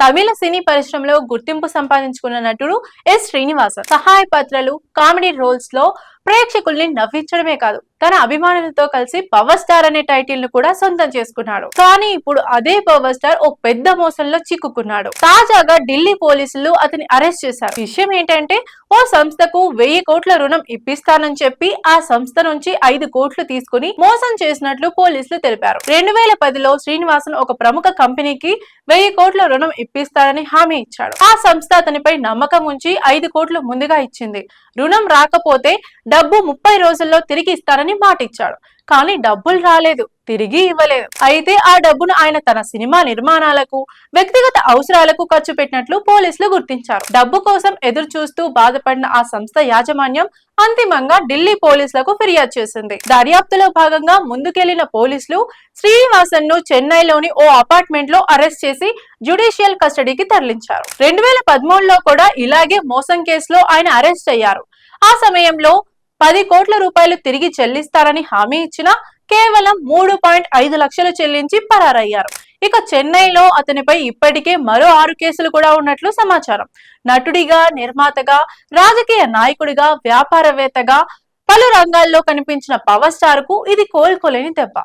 తమిళ సినీ పరిశ్రమలో గుర్తింపు సంపాదించుకున్న నటుడు ఎస్ శ్రీనివాసన్. సహాయ పాత్రలు కామెడీ రోల్స్లో ప్రేక్షకుల్ని నవ్వించడమే కాదు తన అభిమానులతో కలిసి పవర్ స్టార్ అనే టైటిల్ను కూడా సొంతం చేసుకున్నాడు. కానీ ఇప్పుడు అదే పవర్ స్టార్ ఓ పెద్ద మోసంలో చిక్కుకున్నాడు. తాజాగా ఢిల్లీ పోలీసులు అతని అరెస్ట్ చేశారు. విషయం ఏంటంటే ఓ సంస్థకు వెయ్యి కోట్ల రుణం ఇప్పిస్తానని చెప్పి ఆ సంస్థ నుంచి ఐదు కోట్లు తీసుకుని మోసం చేసినట్లు పోలీసులు తెలిపారు. రెండు వేల పదిలో శ్రీనివాసన్ ఒక ప్రముఖ కంపెనీకి వెయ్యి కోట్ల రుణం ఇప్పిస్తారని హామీ ఇచ్చాడు. ఆ సంస్థ అతనిపై నమ్మకం ఉంచి ఐదు కోట్లు ముందుగా ఇచ్చింది. రుణం రాకపోతే డబ్బు ముప్పై రోజుల్లో తిరిగి ఇస్తానని మాట ఇచ్చాడు కానీ డబ్బులు రాలేదు తిరిగి ఇవ్వలేదు. అయితే ఆ డబ్బును ఆయన తన సినిమా నిర్మాణాలకు వ్యక్తిగత అవసరాలకు ఖర్చు పెట్టినట్లు పోలీసులు గుర్తించారు. డబ్బు కోసం ఎదురు చూస్తూ బాధపడిన ఆ సంస్థ యాజమాన్యం అంతిమంగా ఢిల్లీ పోలీసులకు ఫిర్యాదు చేసింది. దర్యాప్తులో భాగంగా ముందుకెళ్ళిన పోలీసులు శ్రీనివాసన్ను చెన్నైలోని ఓ అపార్ట్మెంట్లో అరెస్ట్ చేసి జ్యుడిషియల్ కస్టడీకి తరలించారు. రెండు వేల పదమూడులో కూడా ఇలాగే మోసం కేసులో ఆయన అరెస్ట్ అయ్యారు. ఆ సమయంలో పది కోట్ల రూపాయలు తిరిగి చెల్లిస్తారని హామీ ఇచ్చినా కేవలం మూడు పాయింట్ ఐదు లక్షలు చెల్లించి పరారయ్యారు. ఇక చెన్నైలో అతనిపై ఇప్పటికే మరో ఆరు కేసులు కూడా ఉన్నట్లు సమాచారం. నటుడిగా నిర్మాతగా రాజకీయ నాయకుడిగా వ్యాపారవేత్తగా పలు రంగాల్లో కనిపించిన పవర్ స్టార్కు ఇది కోలుకోలేని దెబ్బ.